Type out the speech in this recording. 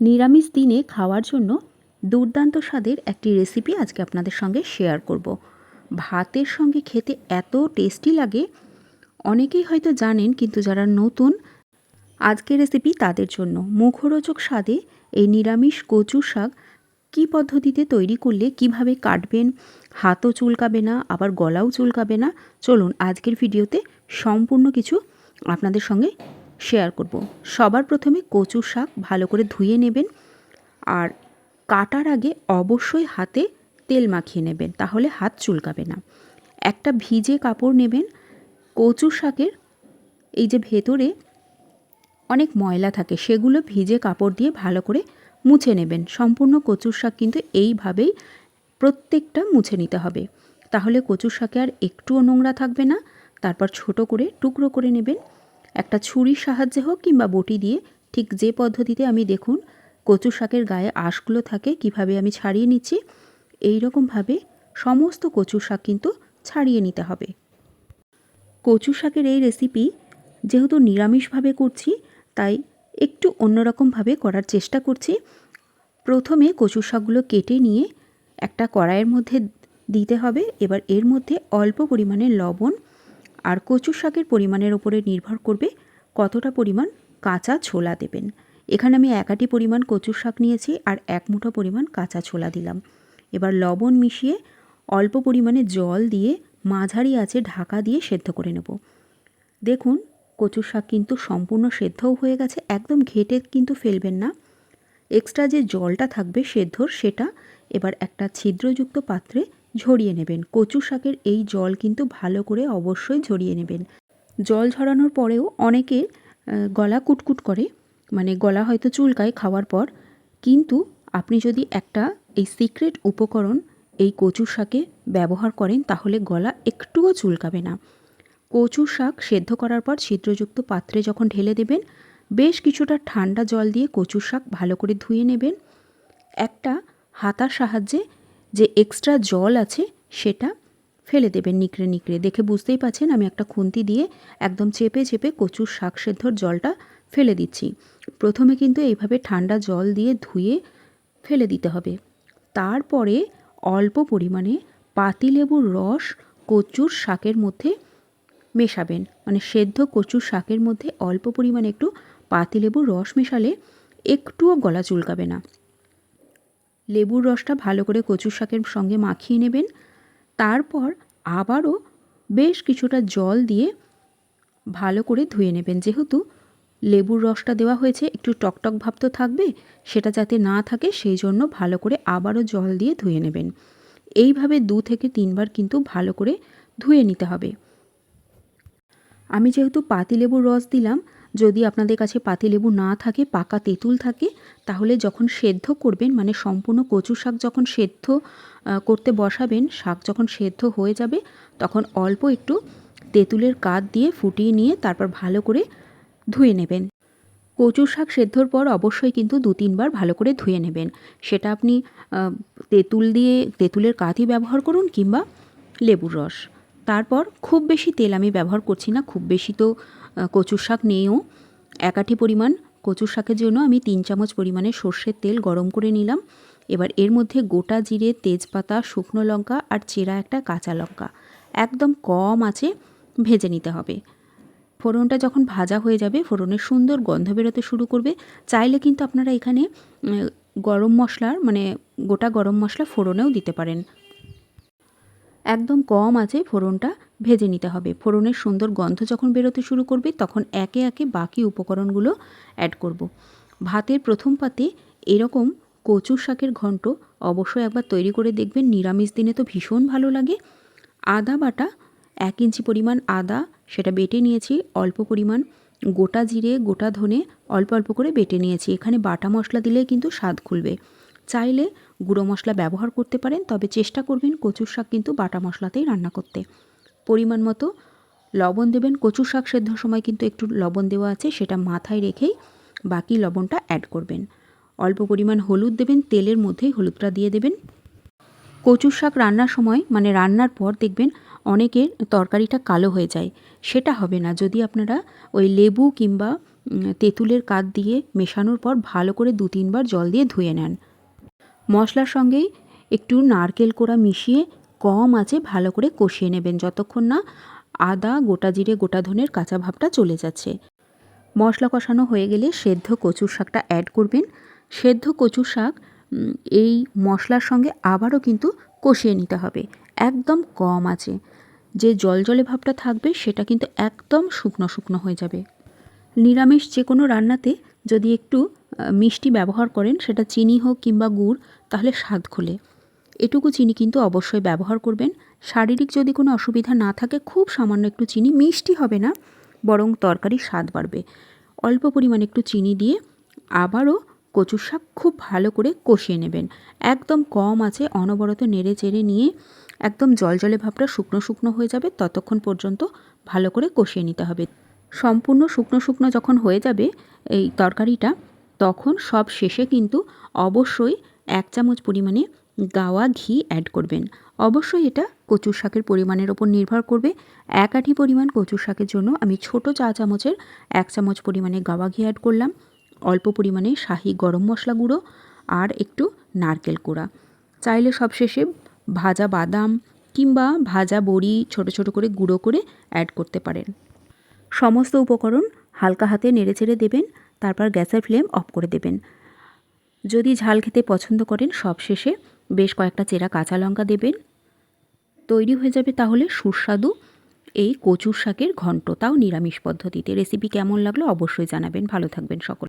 নিরামিষ দিনে খাওয়ার জন্য দুর্দান্ত স্বাদের একটি রেসিপি আজকে আপনাদের সঙ্গে শেয়ার করব। ভাতের সঙ্গে খেতে এত টেস্টি লাগে, অনেকেই হয়তো জানেন কিন্তু যারা নতুন, আজকের রেসিপি তাদের জন্য। মুখরোচক স্বাদে এই নিরামিষ কচু শাক কী পদ্ধতিতে তৈরি করলে কীভাবে কাটবেন, হাতও চুলকাবে না, আবার গলাও চুলকাবে না? চলুন আজকের ভিডিওতে সম্পূর্ণ কিছু আপনাদের সঙ্গে শেয়ার করব। সবার প্রথমে কচু শাক ভালো করে ধুয়ে নেবেন আর কাটার আগে অবশ্যই হাতে তেল মাখিয়ে নেবেন, তাহলে হাত চুলকাবে না। একটা ভিজে কাপড় নেবেন। কচু শাকের এই যে ভেতরে অনেক ময়লা থাকে, সেগুলো ভিজে কাপড় দিয়ে ভালো করে মুছে নেবেন। সম্পূর্ণ কচুর শাক কিন্তু এইভাবেই প্রত্যেকটা মুছে নিতে হবে। তাহলে কচুর শাকে আর একটুও নোংরা থাকবে না। তারপর ছোট করে টুকরো করে নেবেন। একটা ছুরির সাহায্যে হোক কিংবা বটি দিয়ে ঠিক যে পদ্ধতিতে আমি দেখুন কচু শাকের গায়ে আঁশগুলো থাকে, কীভাবে আমি ছাড়িয়ে নিচ্ছি এই রকমভাবে সমস্ত কচু শাক কিন্তু ছাড়িয়ে নিতে হবে। কচু শাকের এই রেসিপি যেহেতু নিরামিষভাবে করছি, তাই একটু অন্যরকমভাবে করার চেষ্টা করছি। প্রথমে কচু শাকগুলো কেটে নিয়ে একটা কড়াইয়ের মধ্যে দিতে হবে। এবার এর মধ্যে অল্প পরিমাণে লবণ আর কচু শাকের পরিমাণের ওপরে নির্ভর করবে কতটা পরিমাণ কাঁচা ছোলা দেবেন। এখানে আমি একাটি পরিমাণ কচু শাক নিয়েছি আর এক মুঠো পরিমাণ কাঁচা ছোলা দিলাম। এবার লবণ মিশিয়ে অল্প পরিমাণে জল দিয়ে মাঝারি আছে ঢাকা দিয়ে সেদ্ধ করে নেব। দেখুন কচু শাক কিন্তু সম্পূর্ণ সেদ্ধও হয়ে গেছে, একদম ঘেটে কিন্তু ফেলবেন না। এক্সট্রা যে জলটা থাকবে সেদ্ধর, সেটা এবার একটা ছিদ্রযুক্ত পাত্রে ঝরিয়ে নেবেন। কচু শাকের এই জল কিন্তু ভালো করে অবশ্যই ঝরিয়ে নেবেন। জল ঝরানোর পরেও অনেকে গলা কুটকুট করে মানে গলা হয়তো চুলকায় খাওয়ার পর, কিন্তু আপনি যদি একটা এই সিক্রেট উপকরণ এই কচু শাকে ব্যবহার করেন, তাহলে গলা একটুও চুলকাবে না। কচু শাক সেদ্ধ করার পর ছিদ্রযুক্ত পাত্রে যখন ঢেলে দেবেন, বেশ কিছুটা ঠান্ডা জল দিয়ে কচু শাক ভালো করে ধুয়ে নেবেন। একটা হাতার সাহায্যে যে এক্সট্রা জল আছে সেটা ফেলে দেবেন নিকড়ে নিকড়ে। দেখে বুঝতেই পাচ্ছেন আমি একটা খুন্তি দিয়ে একদম চেপে চেপে কচুর শাক সেদ্ধর জলটা ফেলে দিচ্ছি। প্রথমে কিন্তু এইভাবে ঠান্ডা জল দিয়ে ধুয়ে ফেলে দিতে হবে। তারপরে অল্প পরিমাণে পাতিলেবুর রস কচুর শাকের মধ্যে মেশাবেন। মানে সেদ্ধ কচুর শাকের মধ্যে অল্প পরিমাণে একটু পাতিলেবুর রস মেশালে একটুও গলা চুলকাবে না। লেবুর রসটা ভালো করে কচু শাকের সঙ্গে মাখিয়ে নেবেন। তারপর আবারও বেশ কিছুটা জল দিয়ে ভালো করে ধুয়ে নেবেন। যেহেতু লেবুর রসটা দেওয়া হয়েছে, একটু টকটক ভাব তো থাকবে, সেটা যাতে না থাকে, সেই জন্য ভালো করে আবারও জল দিয়ে ধুয়ে নেবেন। এইভাবে দু থেকে তিনবার কিন্তু ভালো করে ধুয়ে নিতে হবে। আমি যেহেতু পাতিলেবুর রস দিলাম যদি আপনাদের কাছে পাতিলেবু না থাকে, পাকা তেঁতুল থাকে, তাহলে যখন সেদ্ধ করবেন মানে সম্পূর্ণ কচু শাক যখন সেদ্ধ করতে বসাবেন, শাক যখন সেদ্ধ হয়ে যাবে, তখন অল্প একটু তেঁতুলের কাঠ দিয়ে ফুটিয়ে নিয়ে তারপর ভালো করে ধুয়ে নেবেন। কচু শাক সেদ্ধর পর অবশ্যই কিন্তু দু তিনবার ভালো করে ধুয়ে নেবেন। সেটা আপনি তেঁতুল দিয়ে, তেঁতুলের কাঠই ব্যবহার করুন কিংবা লেবুর রস। তারপর খুব বেশি তেল আমি ব্যবহার করছি না, খুব বেশি তো কচুর শাক নেইও একাঠি পরিমাণ। কচুর শাকের জন্য আমি তিন চামচ পরিমাণে সর্ষের তেল গরম করে নিলাম। এবার এর মধ্যে গোটা জিরে, তেজপাতা, শুকনো লঙ্কা আর চেরা একটা কাঁচা লঙ্কা। একদম কম আছে, ভেজে নিতে হবে। ফোড়নটা যখন ভাজা হয়ে যাবে, ফোড়নের সুন্দর গন্ধ বেরোতে শুরু করবে। চাইলে কিন্তু আপনারা এখানে গরম মশলার মানে গোটা গরম মশলা ফোড়নেও দিতে পারেন। একদম কম আছে ফোড়নটা। ভেজে নিতে হবে। ফোড়নের সুন্দর গন্ধ যখন বেরোতে শুরু করবে, তখন একে একে বাকি উপকরণগুলো অ্যাড করব। ভাতের প্রথম পাতে এরকম কচুর শাকের ঘন্ট অবশ্যই একবার তৈরি করে দেখবেন। নিরামিষ দিনে তো ভীষণ ভালো লাগে। আদা বাটা এক ইঞ্চি পরিমাণ আদা, সেটা বেটে নিয়েছি, অল্প পরিমাণ। গোটা জিরে, গোটা ধনে অল্প অল্প করে বেটে নিয়েছি। এখানে বাটা মশলা দিলে কিন্তু স্বাদ খুলবে। চাইলে গুঁড়ো মশলা ব্যবহার করতে পারেন, তবে চেষ্টা করবেন কচুর শাক কিন্তু বাটা মশলাতেই রান্না করতে। পরিমাণ মতো লবণ দেবেন। কচু শাক সেদ্ধর সময় কিন্তু একটু লবণ দেওয়া আছে, সেটা মাথায় রেখেই বাকি লবণটা অ্যাড করবেন। অল্প পরিমাণ হলুদ দেবেন, তেলের মধ্যেই হলুদটা দিয়ে দেবেন। কচুর শাক রান্নার সময় মানে রান্নার পর দেখবেন অনেকের তরকারিটা কালো হয়ে যায়। সেটা হবে না। যদি আপনারা ওই লেবু কিংবা তেঁতুলের কাঠ দিয়ে মেশানোর পর ভালো করে দু তিনবার জল দিয়ে ধুয়ে নেন। মশলার সঙ্গেই একটু নারকেল কোড়া মিশিয়ে কম আছে, ভালো করে কষিয়ে নেবেন যতক্ষণ না আদা, গোটা জিরে, গোটা ধনের কাঁচা ভাবটা চলে যাচ্ছে। মশলা কষানো হয়ে গেলে সেদ্ধ কচুর শাকটা অ্যাড করবেন। সেদ্ধ কচুর শাক এই মশলার সঙ্গে আবারও কিন্তু কষিয়ে নিতে হবে। একদম কম আছে। যে জলজলে ভাবটা থাকবে, সেটা কিন্তু একদম শুকনো শুকনো হয়ে যাবে। নিরামিষ যে কোনো রান্নাতে যদি একটু মিষ্টি ব্যবহার করেন, সেটা চিনি হোক কিংবা গুড়, তাহলে স্বাদ খোলে। এটুকু চিনি কিন্তু অবশ্যই ব্যবহার করবেন। শারীরিক যদি কোনো অসুবিধা না থাকে, খুব সামান্য একটু চিনি, মিষ্টি হবে না, বরং তরকারির স্বাদ বাড়বে। অল্প পরিমাণে একটু চিনি দিয়ে আবারও কচুর শাক খুব ভালো করে কষিয়ে নেবেন। একদম কম আছে, অনবরত নেড়ে চেড়ে নিয়ে একদম জলজলে ভাবটা শুকনো শুকনো হয়ে যাবে, ততক্ষণ পর্যন্ত ভালো করে কষিয়ে নিতে হবে। সম্পূর্ণ শুকনো শুকনো যখন হয়ে যাবে এই তরকারিটা, তখন সব শেষে কিন্তু অবশ্যই এক চামচ পরিমাণে গাওয়া ঘি অ্যাড করবেন। অবশ্যই এটা কচু শাকের পরিমাণের ওপর নির্ভর করবে। এক আটি পরিমাণ কচু শাকের জন্য আমি ছোট চা চামচের এক চামচ পরিমাণে গাওয়া ঘি অ্যাড করলাম। অল্প পরিমাণে শাহি গরম মশলা গুঁড়ো আর একটু নারকেল কোড়া। চাইলে সবশেষে ভাজা বাদাম কিংবা ভাজা বড়ি ছোট ছোট করে গুঁড়ো করে অ্যাড করতে পারেন। সমস্ত উপকরণ হালকা হাতে নেড়েচেড়ে দেবেন, তারপর গ্যাসের ফ্লেম অফ করে দেবেন। যদি ঝাল খেতে পছন্দ করেন, সবশেষে বেশ কয়েকটা চেরা কাঁচা লঙ্কা দেবেন। তৈরি হয়ে যাবে তাহলে সুস্বাদু এই কচুর শাকের ঘন্ট তাও নিরামিষ পদ্ধতিতে রেসিপি কেমন লাগল অবশ্যই জানাবেন। ভালো থাকবেন সকল।